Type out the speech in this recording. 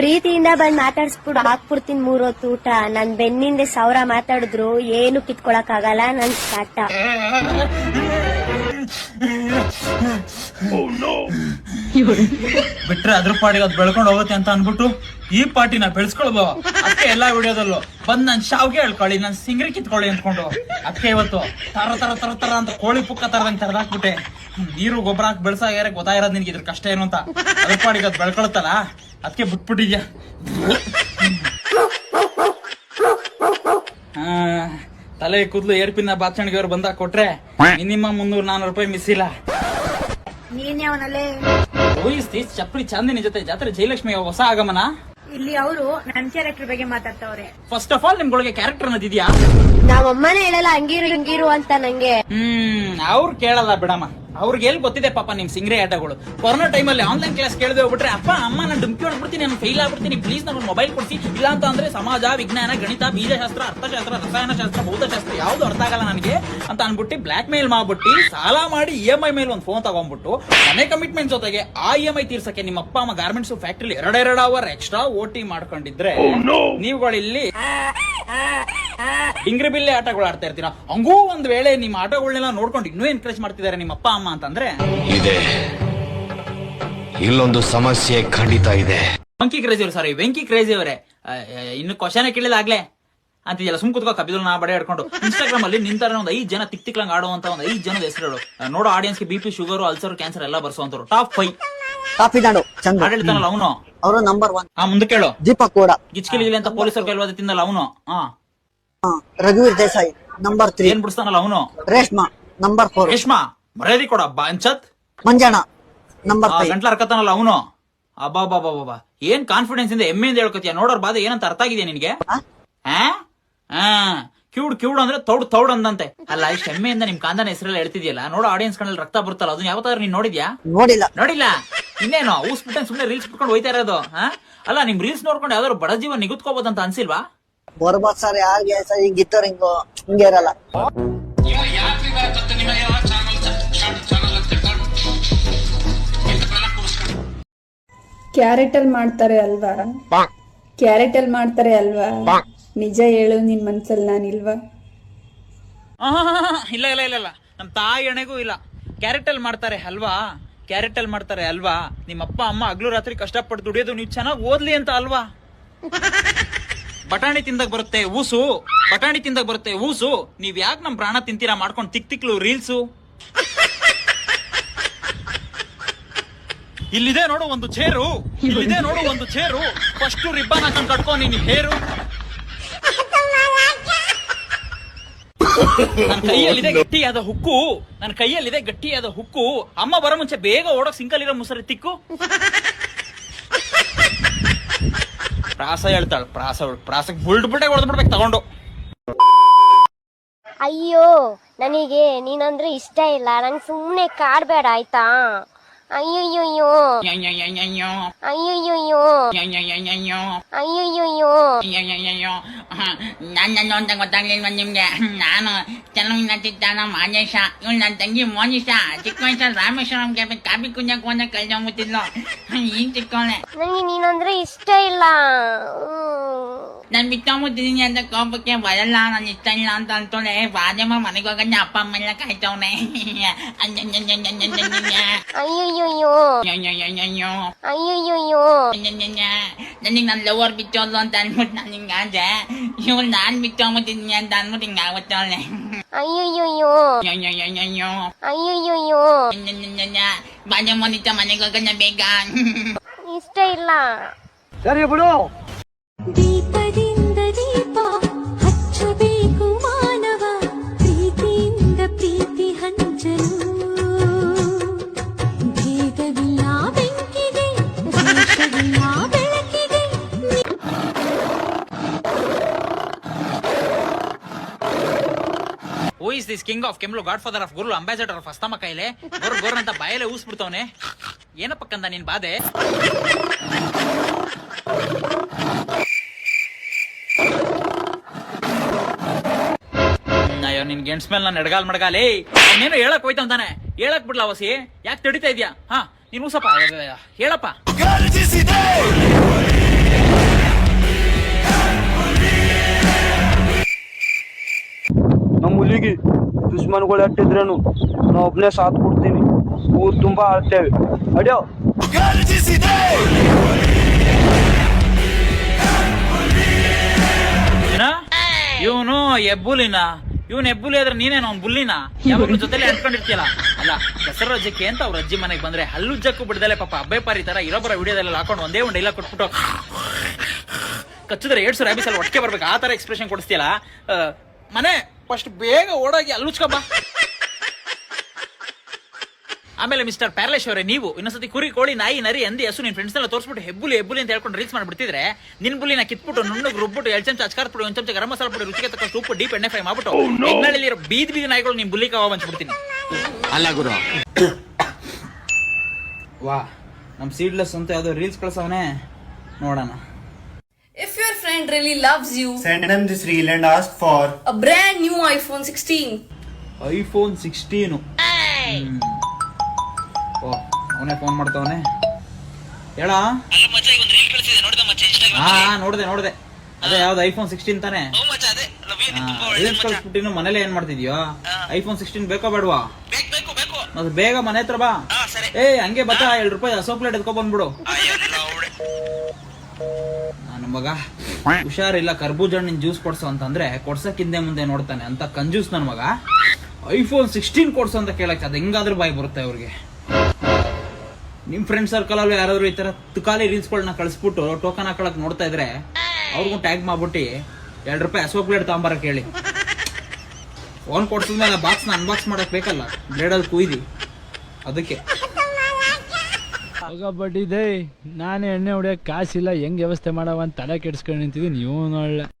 ಪ್ರೀತಿಯಿಂದ ಬಂದ್ ಮಾತಾಡ್ಸ್ಬಿಟ್ಟು ಹಾಕ್ಬಿಡ್ತೀನಿ ಮೂರೊತ್ತು ಊಟ. ನನ್ ಬೆನ್ನಿಂದೆ ಸೌರ ಮಾತಾಡಿದ್ರು, ಏನು ಕಿತ್ಕೊಳಕ್ ಆಗಲ್ಲ ನನ್ ಕಾಟ. ಬಿಟ್ರೆ ಅದ್ರ ಪಾಡಿಗೆ ಅದ್ ಬೆಳ್ಕೊಂಡು ಹೋಗುತ್ತೆ ಅಂತ ಅನ್ಬಿಟ್ಟು ಈ ಪಾರ್ಟಿನ ಬೆಳೆಸ್ಕೊಳ್ಬೋ ಅದಕ್ಕೆ ಎಲ್ಲಾ ವಿಡಿಯೋದಲ್ಲೂ ಬಂದ್ ನನ್ ಶಾವ್ಗೆ ಹೇಳ್ಕೊಳ್ಳಿ, ನನ್ ಸಿಂಗ್ರಿ ಕಿತ್ಕೊಳ್ಳಿ ಅಂದ್ಕೊಂಡು ಅದಕ್ಕೆ ಇವತ್ತು ತರ ತರ ತರ ತರ ಅಂತ ಕೋಳಿ ಪುಕ್ಕ ತರದಂಗ್ ತರದಾಕ್ಬಿಟ್ಟೆ. ನೀರು ಗೊಬ್ಬರ ಹಾಕಿ ಬೆಳ್ಸಾಗ್ಯಾರ, ಗೊತ್ತಾಗಿರೋದ್ ನಿನ್ಗೆ ಇದ್ರ ಕಷ್ಟ ಏನು ಅಂತ. ಅದ್ರ ಪಾಡಿಗೆ ಅದ್ ಬೆಳ್ಕೊಳತ್ತಲ್ಲ ಅದಕ್ಕೆ ಬಿಟ್ಬಿಟ್ಟಿದ್ಯಾ ಆ, ತಲೆ ಕೂದಲು ಏರ್ಪಿನ ಬಾಚಣಿಗೆ ಅವ್ರು ಬಂದಾಗ ಕೊಟ್ರೆ ಮಿನಿಮಮ್ ಮುನ್ನೂರ್ ನಾನೂರು ರೂಪಾಯಿ ಮಿಸ್ ಇಲ್ಲ. ನೀನ್ ಯಾವನಲ್ಲೇ? ಊಹಿಸ್ತಿ ಚಪ್ಪಲಿ ಚಾಂದಿನಿ ಜೊತೆ ಜಾತ್ರೆ ಜಯಲಕ್ಷ್ಮಿ ಹೊಸ ಆಗಮನ? ಇಲ್ಲಿ ಅವರು ನನ್ ಕ್ಯಾರೆಕ್ಟರ್ ಬಗ್ಗೆ ಮಾತಾಡ್ತಾವ್ರೆ. ಫಸ್ಟ್ ಆಫ್ ಆಲ್ ನಿಮ್ಗಳಿಗೆ ಕ್ಯಾರೆಕ್ಟರ್ ಅನ್ನೋದಿದ್ಯಾ ಅಮ್ಮನ ಹೇಳಲ್ಲ ಹಂಗಿರು ಹಿಂಗಿರು ಅಂತ ನಂಗೆ. ಹ್ಮ್ ಅವ್ರು ಕೇಳಲ್ಲ ಬಿಡಮ್ಮ. ಅವ್ರಿಗೆ ಎಲ್ಲಿ ಗೊತ್ತಿದೆ ಪಾಪ ನಿಮ್ ಸಿಂಗ್ರೆ ಆಟಗಳು? ಕೊರೋನಾ ಟೈಮಲ್ಲಿ ಆನ್ಲೈನ್ ಕ್ಲಾಸ್ ಕೇಳದೆ ಹೋಗ್ಬಿಟ್ರೆ ಅಪ್ಪ ಅಮ್ಮ ನಾನು ಡುಮ್ಕಿ ಹೊಡ್ಬಿಡ್ತೀನಿ ನಾನು ಫೈಲ್ ಆಗ್ಬಿಡ್ತೀನಿ ಪ್ಲೀಸ್ ನನ್ನ ಮೊಬೈಲ್ ಕೊಡ್ಸಿ. ಇಲ್ಲ ಅಂತ ಅಂದ್ರೆ ಸಮಾಜ ವಿಜ್ಞಾನ ಗಣಿತ ಬೀಜಶಾಸ್ತ್ರ ಅರ್ಥಶಾಸ್ತ್ರ ರಸಾಯನಶಾಸ್ತ್ರ ಭೌತಶಾಸ್ತ್ರ ಯಾವ್ದು ಅರ್ಥ ಆಗಲ್ಲ ನನಗೆ. ಅನ್ಬಿಟ್ಟು ಬ್ಲಾಕ್ ಮೇಲ್ ಮಾಡ್ಬಿಟ್ಟು ಸಾಲ ಮಾಡಿ ಇ ಎಂ ಐ ಮೇಲೆ ಒಂದು ಫೋನ್ ತಗೊಂಡ್ಬಿಟ್ಟು ಮನೆ ಕಮಿಟ್ಮೆಂಟ್ ಜೊತೆಗೆ ಆ ಇ ಎಂ ಐ ತೀರ್ಸಕ್ಕೆ ನಿಮ್ಮ ಅಪ್ಪ ಅಮ್ಮ ಗಾರ್ಮೆಂಟ್ಸ್ ಫ್ಯಾಕ್ಟ್ರಿ ಎರಡೆರಡು ಅವರ್ ಎಕ್ಸ್ಟ್ರಾ ಓಟಿ ಮಾಡ್ಕೊಂಡಿದ್ರೆ ನೀವುಗಳಿಲ್ಲಿ ಇಂಗ್ರಿಬಿಲ್ಲೆ ಡಿಂಗ್ರಿ ಬಿಲ್ಲೆ ಆಟಗಳು ಆಡ್ತಾ ಇರ್ತೀರಾ. ಹಂಗೂ ಒಂದ್ ವೇಳೆ ನಿಮ್ಮ ಆಟಗಳನ್ನೆಲ್ಲ ನೋಡ್ಕೊಂಡು ಇನ್ನೂ ಎನ್ಕರೇಜ್ ಮಾಡ್ತಿದ್ದಾರೆ ನಿಮ್ಮ ಅಪ್ಪ ಅಮ್ಮ ಅಂತಂದ್ರೆ? ಇದೆ. ಇಲ್ಲೊಂದು ಸಮಸ್ಯೆ ಖಂಡಿತ ಇದೆ. ವೆಂಕಿ ಕ್ರೇಜಿ ಅವರು ಸಾರಿ ವೆಂಕಿ ಕ್ರೇಜಿ ಅವರೇ. ಇನ್ನು ಕ್ವಶನ್ ಕೇಳಿದಾಗ್ಲೇ ಅಂತಿದೆಯಲ್ಲ ಸುಮ್ ಕುತ್ಕೋ ಕಪಿಲ್ ನಾ ಬಡೆ ಹಿಡ್ಕೊಂಡು ಇನ್ಸ್ಟಾಗ್ರಾಮ್ ಅಲ್ಲಿ ನಿಂತರ ಒಂದು ಐದು ಜನ ತಿಕ್ ತಿಕ್ಲಂಗ್ ಆಡುವಂತ ಒಂದು ಐದು ಜನದ ಹೆಸರು ನೋಡೋ ಆಡಿಯನ್ಸ್ಗೆ B BP sugar ulcer cancer ಎಲ್ಲ ಬರ್ಸೋಂತರು ಟಾಪ್ ಫೈವ್ ಚಂದ್ರ ಆಡಳಿತಾನಲ್ಲ ಅವನು? ಅವರು ನಂಬರ್ ಒನ್ ಆ ಮುಂದೆ ಕೇಳು. ದೀಪಕ್ ಕೂಡ. ಗಿಚ್ಕಿಲಿ ಅಂತ ಪೊಲೀಸರು ಕೆಲವಾದ ತಿನ್ನಲ್ಲ ಅವನು? ಹಾ ಹಾ, ರಘುವೀರ್ ದೇಸಾಯಿ ನಂಬರ್ ತ್ರೀ ಏನ್ ಬಿಡಿಸ್ತಾನಲ್ಲ ಅವನು? ರೇಷ್ಮಾ ನಂಬರ್ ಫೋರ್ ರೇಷ್ಮಾ ಮರ್ಯಾದೆ ಕೊಡ ಬಾಂಚತ್ ಮಂಜಾಣ ನಂಬರ್ ಗಂಟ್ಲ ಹರ್ಕತಾನಲ್ಲ ಅವನು? ಅಬ್ಬಾ ಬಾಬಾ ಬಾಬಾ ಏನ್ ಕಾನ್ಫಿಡೆನ್ಸ್ ಇಂದ ಎಮ್ಮೆಯಿಂದ ಹೇಳ್ಕೊತೀಯ? ನೋಡೋರ್ ಬಾಧೆ ಏನಂತ ಅರ್ಥ ಆಗಿದೆಯಾ ನಿನಗೆ? ಹಾ ಕ್ಯೂಡ್ ಕ್ಯೂಡ್ ಅಂದ್ರೆ ತೌಡ್ ತೌಡ್ ಅಂದಂತೆ. ಅಲ್ಲ ಈ ಶೆಮ್ಮೆಯಿಂದ ನಿಮ್ ಕಾಂದನ ಹೆಸರಲ್ಲಿ ಹೇಳ್ತಿದ್ಯಲ್ಲ? ನೋಡು ಆಡಿಯನ್ಸ್ ಕಣ್ಣಲ್ಲಿ ರಕ್ತ ಬರ್ತಲ್ಲ ಅದನ್ನ ಯಾವತ್ತಾದ್ರು ನೀನ್ ನೋಡಿದ್ಯಾ? ನೋಡಿಲ್ಲ. ನೋಡಿಲ್ಲ? ಇನ್ನೇನು ಊಸ್ಬಿಟ್ಟೆ ಸುಮ್ನೆ ರೀಲ್ಸ್ ಬಿಟ್ಕೊಂಡು ಹೋಯ್ತಾ ಇರೋದು ಹಾ? ಅಲ್ಲ ನಿಮ್ ರೀಲ್ಸ್ ನೋಡ್ಕೊಂಡು ಯಾವ್ದಾರು ಬಡ ಜೀವ ನಿಗುತ್ಕೋಬೋದಂತ ಅನ್ಸಿಲ್ವಾ? ಬರ್ಬಾದ್ ಸರ್ ಯಾರಿಗೆ ಸರ್ ಹಿಂಗು ಹಿಂಗೆ ಇರಲ್ಲ. ಕ್ಯಾರೆಟ್ ಅಲ್ಲಿ ಮಾಡ್ತಾರೆ ಅಲ್ವಾ? ಕ್ಯಾರೆಟ್ ಅಲ್ಲಿ ಮಾಡ್ತಾರೆ ಅಲ್ವಾ? ನಿಜ ಹೇಳು, ನಿನ್ ಮನ್ಸಲ್ಲಿ ನಾನಿಲ್ವಾ ಇಲ್ಲ ಇಲ್ಲ ಇಲ್ಲ ಇಲ್ಲ. ನಮ್ಮ ತಾಯಿ ಎಣೆಗೂ ಇಲ್ಲ. ಕ್ಯಾರೆಟ್ ಅಲ್ಲಿ ಮಾಡ್ತಾರೆ ಅಲ್ವಾ? ಕ್ಯಾರೆಟ್ ಅಲ್ಲಿ ಮಾಡ್ತಾರೆ ಅಲ್ವಾ? ನಿಮ್ಮ ಅಪ್ಪ ಅಮ್ಮ ಹಗ್ಲು ರಾತ್ರಿ ಕಷ್ಟಪಟ್ಟು ದುಡಿಯೋದು ನೀವು ಚೆನ್ನಾಗಿ ಓದ್ಲಿ ಅಂತ ಅಲ್ವಾ? ಬಟಾಣಿ ತಿಂದಾಗ ಬರುತ್ತೆ, ಊಸು. ಬಟಾಣಿ ತಿಂದಾಗ ಬರುತ್ತೆ, ಊಸು. ನೀವ್ ಯಾಕೆ ನಮ್ ಪ್ರಾಣ ತಿಂತೀರಾ ಮಾಡ್ಕೊಂಡು ತಿಕ್ ತಿಕ್ಲು ರೀಲ್ಸು? ಇಲ್ಲಿದೆ ನೋಡು ಒಂದು ಚೇರು. ಇಲ್ಲಿದೆ ನೋಡು ಒಂದು ಚೇರು. ಫಸ್ಟ್ ರಿಬ್ಬನ್ ಹಾಕೊಂಡು ಕಟ್ಕೊ, ನೀನು ಹೇರು. ನನ್ನ ಕೈಯಲ್ಲಿದೆ ಗಟ್ಟಿಯಾದ ಹುಕ್ಕು, ನನ್ನ ಕೈಯಲ್ಲಿದೆ ಗಟ್ಟಿಯಾದ ಹುಕ್ಕು. ಅಮ್ಮ ಬರೋ ಮುಂಚೆ ಬೇಗ ಓಡೋಕ್ ಸಿಂಕಲ್ಲಿರೋ ಮುಸರಿ ತಿಕ್ಕು. ಪ್ರಾಸ ಹೇಳ್ತಾಳ, ಪ್ರಾಸ ಪ್ರಾಸಕ್ಕೆ ಬುಲ್ಡ್ ಬಿಟ್ಟೆ ಹೊಡೆದ್ಬಿಡ್ಬೇಕು ತಗೊಂಡು. ಅಯ್ಯೋ, ನನಗೆ ನೀನಂದ್ರೆ ಇಷ್ಟ ಇಲ್ಲ. ನಂಗೆ ಸುಮ್ಮನೆ ಕಾಡ್ಬೇಡ, ಆಯ್ತಾ? ಅಯ್ಯಯ್ಯೋ ಅಯ್ಯಯ್ಯೋ ಅಯ್ಯಯ್ಯೋ ನನ್ನ ಅಂತ ಗೊತ್ತಾಗ್ಲಿಲ್ವ ನಿಮ್ಗೆ ನಾನು ಚೆನ್ನಾಗಿ ನಟಿದ್ದಾನ ಮಾದೇಶ ಇವ್ಳು ನನ್ನ ತಂಗಿ ಮೋನಿಷ ಚಿಕ್ಕ ವಯಸ್ಸಲ್ಲಿ ರಾಮೇಶ್ವರಂ ಕ್ಯಾಬೆ ಕಾಬಿ ಕುಂಜಕ್ ಒಂದ ಕಳ್ದೋಗ್ಬಿಟ್ಟಿದ್ಲು ಈಗ ಚಿಕ್ಕವಳೆ ನನಗೆ ನೀನಂದ್ರೆ ಇಷ್ಟ ಇಲ್ಲ ಹ್ಮ್. ನಾನು ಬಿಟ್ಟೋಗ್ಬಿಟ್ಟಿದೀನಿ ಅಂತ ಕೋಪಕ್ಕೆ ಬರಲ್ಲ ನಾನು ಇಷ್ಟ ಇಲ್ಲ ಅಂತ ಅಂತೋಳೆ ಬಾದಮ್ಮ ಮನೆಗೆ ಹೋಗಂಡೆ ಅಪ್ಪ ಅಮ್ಮ ಎಲ್ಲ ಕಾಯ್ತವನೆ ಅಯ್ಯಯ್ಯೋ ಅಯ್ಯಯ್ಯೋ ನನಗೆ ನನ್ನ ಲವರ್ ಬಿಟ್ಟೋದ್ಲು ಅಂತ ಅನ್ಬಿಟ್ಟು ನಾನು ಹಿಂಗಾದೆ ಇವ್ಳು ನಾನು ಬಿಟ್ಟೋಗ್ಬಿಟ್ಟಿದೀನಿ ಅಂತ ಅನ್ಬಿಟ್ಟು ಹಿಂಗಾಗ್ಬಿಟ್ಟವಳೆ ಅಯ್ಯಯ್ಯೋ ಅಯ್ಯಯ್ಯೋ ಬಾದಮ್ಮ ನಿಂತ ಮನೆಗೆ ಹೋಗೋಣ ಬೇಗ ಇಷ್ಟ ಇಲ್ಲ ದೀಪದಿಂದ ದಿಸ್ ಕಿಂಗ್ ಆಫ್ ಕೆಮ್ಲು ಗಾಡ್ ಫಾದರ್ ಆಫ್ ಗುರು ಅಂಬಾಸಿಡರ್ ಆಫ್ ಅಸ್ತಮ ಕೈಲೆ ಗೊರ್ ಗೊರ್ ಅಂತ ಬಾಯಲ್ಲೇ ಊಸ್ಬಿಡ್ತವನೆ. ಏನಪ್ಪ ಕಂದ ನಿನ್ ಬಾಧೆ ಅಯ್ಯೋ, ನಿನ್ ಗೆಂಟ್ಸ್ ಮೇಲೆ ನಾನು ಎಡಗಾಲ್ ಮಡಗಾಲೇ. ನೀನು ಹೇಳಕ್ ಹೋಯ್ತಂತಾನೆ ಹೇಳಕ್ ಬಿಡ್ಲ ವಸಿ? ಯಾಕೆ ತಡಿತಾ ಇದ್ಯಾ? ಹಾ, ನೀನು ಊಸಪ್ಪ. ಹೇಳಪ್ಪ. ದುಶ್ಮನ್ಗಳು ಎಟ್ಟಿದ್ರೇನು? ನಾ ಒಬ್ಬನೇ ಸಾಥ್ ಕೊಡ್ತೀನಿ. ಊರ್ ತುಂಬಾ ಆಡ್ತೇವೆ ಅಡ್ಯೋ. ಇವನು ಎಬ್ಬುಲಿನ ಇವನ್ ಎಬ್ಬುಲಿ ಆದ್ರೆ ನೀನೇನು ಅವ್ನ್ ಬುಲ್ಲಿನ? ಯಾವಾಗ್ಲೂ ಜೊತೆಲೆ ಅಂಟ್ಕೊಂಡಿರ್ತೀಯಲ್ಲ? ಅಲ್ಲ ದಸರಾ ರಜಕ್ಕೆ ಅಂತ ಅವ್ರ ಅಜ್ಜಿ ಮನೆಗೆ ಬಂದ್ರೆ ಹಲ್ಲುಜ್ಜಕ್ಕೂ ಬಿಡದಲ್ಲೇ ಪಾಪ ಅಬ್ಬೆ ಪಾರಿ ತರ ಇರೋಬರ ವಿಡಿಯೋದೆಲ್ಲ ಹಾಕೊಂಡು ಒಂದೇ ಒಂದು ಡೈಲಾಗ್ ಕೊಟ್ಬಿಟ್ಟು ಕಚ್ಚಿದ್ರೆ ಎರಡ್ ಸಾವಿರ ಅಲ್ಲಿ ಒಟ್ಟಿಗೆ ಬರ್ಬೇಕು. ಆ ತರ ಎಕ್ಸ್ಪ್ರೆಷನ್ ಕೊಡಿಸ್ತೀಯಲ್ಲ? ಮನೆ ಫಸ್ಟ್ ಬೇಗ ಓಡೋಗಿ ಅಲ್ಲುಚ್ಕೊಬ ಆಮೇಲೆ ಮಿಸ್ಟರ್ ಪ್ಯಾರಲೇಶ್ ಅವರೇ ನೀವು ಇನ್ನೊಂದ್ಸತಿ ಕುರಿ ಕೋಳಿ ನಾಯಿ ನರಿ ಅಂದಿ ಹಸು ನಿನ್ ಫ್ರೆಂಡ್ಸ್ ಎಲ್ಲ ತೋರಿಸ್ಬಿಟ್ಟು ಹೆಬ್ಬುಲಿ ಹೆಬ್ಬುಲಿ ಅಂತ ಹೇಳ್ಕೊಂಡು ರೀಲ್ಸ್ ಮಾಡ್ಬಿಡ್ತಿದ್ರೆ ನಿನ್ ಬುಲಿನ ಕಿತ್ಬಿಟ್ಟು ನುಣ್ಣಗೆ ರುಬ್ಬಿಟ್ಟು ಎರಡು ಚಮಚ ಅಚ್ಕಾರ ಪುಡಿ ಒಂದು ಚಮಚ ಗರಂ ಮಸಾಲ ಪುಡಿ ರುಚಿಗೆ ತಕ್ಕ ಸೂಪರ್ ಡೀಪ್ ಎಣ್ಣೆ ಫ್ರೈ ಮಾಡ್ಬಿಟ್ಟು ಎಣ್ಣೆಲಿರೋ ಬೀದಿ ಬೀದಿ ನಾಯಿಗಳು ನಿಮ್ ಬುಲಿ ಕವ ಹಂಚ್ಬಿಡ್ತೀನಿ. ಅಲ್ಲ ಗುರು. ವಾ ನಮ್ ಸೀಡ್ಲೆಸ್ ಅಂತ ಯಾವ್ದೋ ರೀಲ್ಸ್ ಕಳ್ಸವನೇ. ನೋಡೋಣ. Friend really loves you, Send him this reel and ask for a brand new iPhone 16. IPhone sixteen ಓ ಅವನೇ ಫೋನ್ ಮಾಡ್ತಾವನೆ. ಹೇಳ? ಹಾ ನೋಡ್ದೆ ನೋಡ್ದೆ. ಅದೇ ಯಾವ್ದು ಐಫೋನ್ ಸಿಕ್ಸ್ಟೀನ್ ತಾನೆ? ರೀಲ್ಸ್ ಕಳ್ಸ್ಬಿಟ್ಟಿನು ಮನೇಲೆ ಏನ್ ಮಾಡ್ತಿದ್ಯೋ? ಐಫೋನ್ ಸಿಕ್ಸ್ಟೀನ್ ಬೇಕೋ ಬೇಡವಾ? ಅದು ಬೇಗ ಮನೆ ಹತ್ರ ಬಾ. ಏ ಹಂಗೆ ಬತ್ತ ಎರಡು ರೂಪಾಯಿ ಹಸೋ ಪ್ಲೇಟ್ ಎತ್ಕೊ ಬಂದ್ಬಿಡು. ನನ್ನ ಮಗ. ಹುಷಾರಿಲ್ಲ, ಕರ್ಬೂಜ ಹಣ್ಣಿನ ಜ್ಯೂಸ್ ಕೊಡ್ಸು ಅಂತಂದ್ರೆ ಕೊಡ್ಸಕ್ ಹಿಂದೆ ಮುಂದೆ ನೋಡ್ತಾನೆ ಅಂತ ಕಂಜೂಸ್ ನನ್ ಮಗ. ಐಫೋನ್ ಸಿಕ್ಸ್ಟೀನ್ ಕೊಡ್ಸು ಅಂತ ಕೇಳಕ್ಕೆ ಅದು ಹೆಂಗಾದ್ರೂ ಬಾಯಿ ಬರುತ್ತೆ ಅವ್ರಿಗೆ. ನಿಮ್ ಫ್ರೆಂಡ್ ಸರ್ಕಲ್ ಅಲ್ಲಿ ಯಾರಾದ್ರೂ ಈ ತರ ತುಕಾಲಿ ರೀಲ್ಸ್ಗಳನ್ನ ಕಳಿಸ್ಬಿಟ್ಟು ಟೋಕನ್ ಹಾಕೊಳಕ್ ನೋಡ್ತಾ ಇದ್ರೆ ಅವ್ರಿಗೂ ಟ್ಯಾಗ್ ಮಾಡ್ಬಿಟ್ಟು ಎರಡು ರೂಪಾಯಿ ಅಸೋ ಪ್ಲೇಟ್ ತಗೊಂಬರಕ್ ಹೇಳಿ ಫೋನ್ ಕೊಡ್ಸಿದ್ಮೇಲೆ ನ ಅನ್ಬಾಕ್ಸ್ ಮಾಡಕ್ ಬೇಕಲ್ಲ ಬ್ಲೇಡಲ್ಲಿ ಕುಯ್ದಿ. ಅದಕ್ಕೆ. ಬಡ್ಡಿದೆ ನಾನೇ ಎಣ್ಣೆ ಹೊಡಿಯೋಕೆ ಕಾಸಿಲ್ಲ. ಹೆಂಗೆ ವ್ಯವಸ್ಥೆ ಮಾಡವ ಅಂತ ತಲೆ ಕೆಡ್ಸ್ಕೊಂಡು ನಿಂತಿದ್ದೀನಿ. ನೀವು ಒಳ್ಳೆ